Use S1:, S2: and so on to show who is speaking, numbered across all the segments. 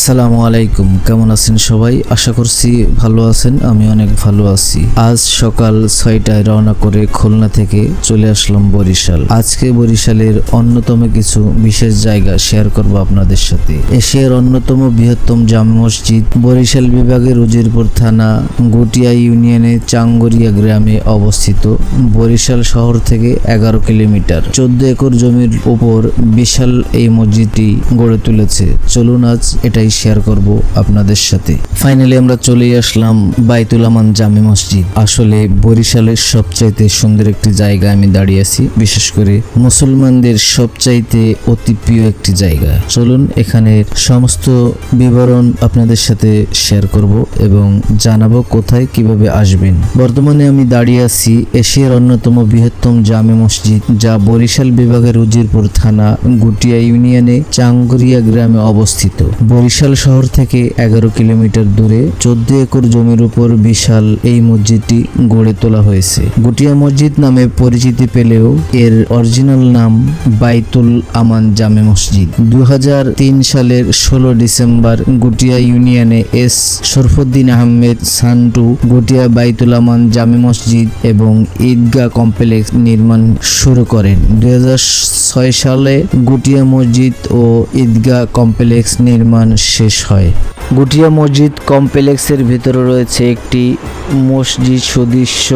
S1: আসসালামু আলাইকুম। কেমন আছেন সবাই? আশা করছি ভালো আছেন, আমি অনেক ভালো আছি। আজ সকাল ছয়টায় রওনা করে খুলনা থেকে চলে আসলাম বরিশাল। আজকে বরিশালের অন্যতম কিছু বিশেষ জায়গা শেয়ার করব আপনাদের সাথে। এশিয়ার অন্যতম বৃহত্তম জামে মসজিদ বরিশাল বিভাগের উজিরপুর থানা গুটিয়া ইউনিয়নে চাঙ্গরিয়া গ্রামে অবস্থিত। বরিশাল শহর থেকে এগারো কিলোমিটার। চোদ্দ একর জমির উপর বিশাল এই মসজিদটি গড়ে তুলেছে। চলুন আজ এটাই শেয়ার করব আপনাদের সাথে। ফাইনালি আমরা চলে আসলাম বাইতুল আমান জামে মসজিদ। আসলে বরিশালের সবচাইতে সুন্দর একটি জায়গা আমি দাঁড়িয়ে আছি, বিশেষ করে মুসলমানদের সবচাইতে অতি প্রিয় একটি জায়গা। চলুন এখানের সমস্ত বিবরণ আপনাদের সাথে শেয়ার করব এবং জানাব কোথায়, কীভাবে আসবেন। বর্তমানে আমি দাঁড়িয়ে আছি এশিয়ার অন্যতম বৃহত্তম জামে মসজিদ, যা বরিশাল বিভাগের উজিরপুর থানা গুটিয়া ইউনিয়নে চাঙ্গুরিয়া গ্রামে অবস্থিত। বরিশাল শহর থেকে এগারো কিলোমিটার দূরে চোদ্দ একর জমির উপর বিশাল এই মসজিদটি গড়ে তোলা হয়েছে। গুটিয়া মসজিদ নামে পরিচিতি পেলেও এর অরিজিনাল নাম বাইতুল আমান জামে মসজিদ। দু হাজার তিন সালের ষোলো ডিসেম্বর গুটিয়া ইউনিয়নে এস শরফুদ্দিন আহমেদ সান্টু গুটিয়া বাইতুল আমান জামে মসজিদ এবং ঈদগাহ কমপ্লেক্স নির্মাণ শুরু করেন। দু হাজার ছয় সালে গুটিয়া মসজিদ ও ঈদগাহ কমপ্লেক্স নির্মাণ শেষ হয়। গুটিয়া মসজিদ কমপ্লেক্সের ভিতরে রয়েছে একটি মসজিদ সদৃশ্য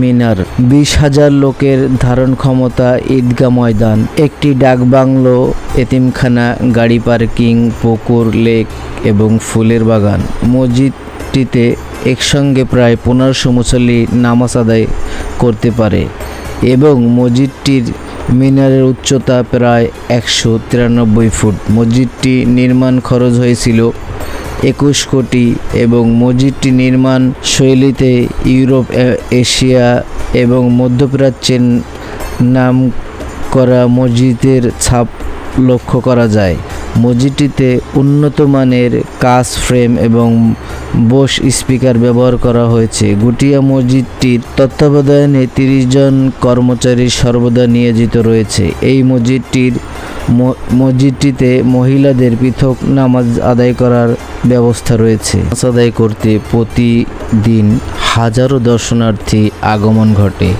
S1: মিনার। বিশ হাজার লোকের ধারণ ক্ষমতা ঈদগাহ ময়দান। একটি ডাকবাংলো এতিমখানা, গাড়ি পার্কিং, পুকুর, লেক এবং ফুলের বাগান। মসজিদটিতে একসঙ্গে প্রায় পনেরোশো মুসল্লি নামাজ আদায় করতে পারে এবং মসজিদটির মিনারের উচ্চতা প্রায় একশো তিরানব্বই ফুট। মসজিদটি নির্মাণ খরচ হয়েছিল একুশ কোটি এবং মসজিদটি নির্মাণ শৈলীতে ইউরোপ এশিয়া এবং মধ্যপ্রাচ্যের নাম করা মসজিদের ছাপ লক্ষ্য করা যায়। মসজিদটিতে উন্নত মানের কাচ ফ্রেম এবং বোস স্পিকার ব্যবহার করা হয়েছে। গুটিয়া মসজিদটির তত্ত্বাবধানে তিরিশ জন কর্মচারী সর্বদা নিয়োজিত রয়েছে। এই মসজিদটির মসজিদটিতে মহিলাদের পৃথক নামাজ আদায় করার ব্যবস্থা রয়েছে। নামাজ আদায় করতে প্রতিদিন হাজারো দর্শনার্থী আগমন ঘটে।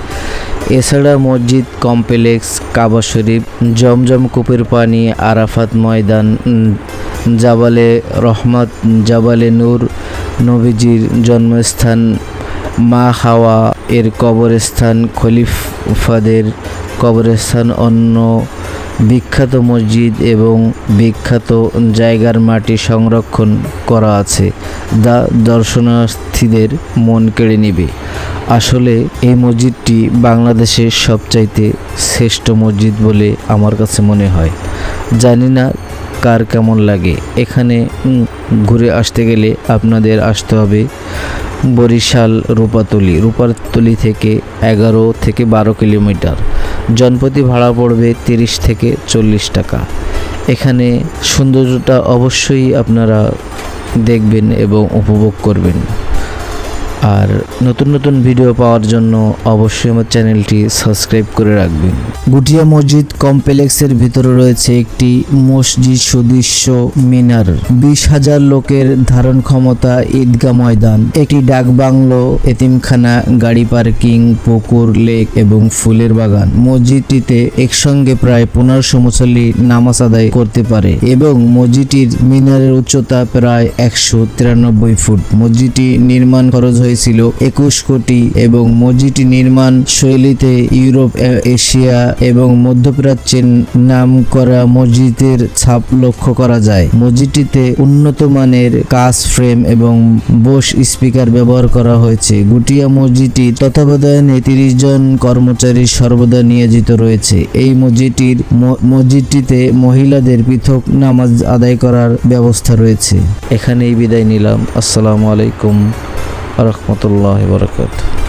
S1: এছাড়া মসজিদ, কমপ্লেক্স, কাবা শরীফ, জমজম কূপের পানি, আরাফাত ময়দান জাবালে রহমত, জাবালে নূর, নবীজির জন্মস্থান, মা হাওয়া এর কবরস্থান খলিফাদের কবরস্থান, অন্য বিখ্যাত মসজিদ এবং বিখ্যাত জায়গার মাটি সংরক্ষণ করা আছে। যা দর্শনার্থীদের মন কেড়ে নেবে। আসলে এই মসজিদটি বাংলাদেশের সবচাইতে শ্রেষ্ঠ মসজিদ বলে আমার কাছে মনে হয়। জানি না কার কেমন লাগে। এখানে ঘুরে আসতে গেলে আপনাদের আসতে হবে বরিশাল রূপাতলি। রূপাতলি থেকে এগারো থেকে বারো কিলোমিটার। জনপ্রতি ভাড়া পড়বে তিরিশ থেকে চল্লিশ টাকা। এখানে সৌন্দর্যটা অবশ্যই আপনারা দেখবেন এবং উপভোগ করবেন। আর নতুন নতুন ভিডিও পাওয়ার জন্য অবশ্যই আমার চ্যানেলটি সাবস্ক্রাইব করে রাখবেন। গুটিয়া মসজিদ কমপ্লেক্সের ভিতরে রয়েছে একটি মসজিদ সদৃশ্য মিনার। বিশ হাজার লোকের ধারণ ক্ষমতা ঈদগা ময়দান। একটি ডাকবাংলো এতিমখানা, গাড়ি পার্কিং, পুকুর, লেক এবং ফুলের বাগান। মসজিদটিতে একসঙ্গে প্রায় পনেরোশো মুসল্লি নামাজ আদায় করতে পারে এবং মসজিদটির মিনারের উচ্চতা প্রায় একশো তিরানব্বই ফুট। মসজিদটি নির্মাণ খরচ হয়েছিল। একুশ কোটি এবং মসজিদটি নির্মাণ শৈলীতে ইউরোপ এশিয়া এবং মধ্যপ্রাচ্যের নাম করা মসজিদের ছাপ লক্ষ্য করা যায়। মসজিদটিতে উন্নত মানের কাচ ফ্রেম এবং বোস স্পিকার ব্যবহার করা হয়েছে। গুটিয়া মসজিদটি তত্ত্বাবধানে তিরিশ জন কর্মচারী সর্বদা নিয়োজিত রয়েছে। এই মসজিদটির মসজিদটিতে মহিলাদের পৃথক নামাজ আদায় করার ব্যবস্থা রয়েছে। এখানেই বিদায় নিলাম। আসসালামু আলাইকুম। ورحمة الله وبركاته.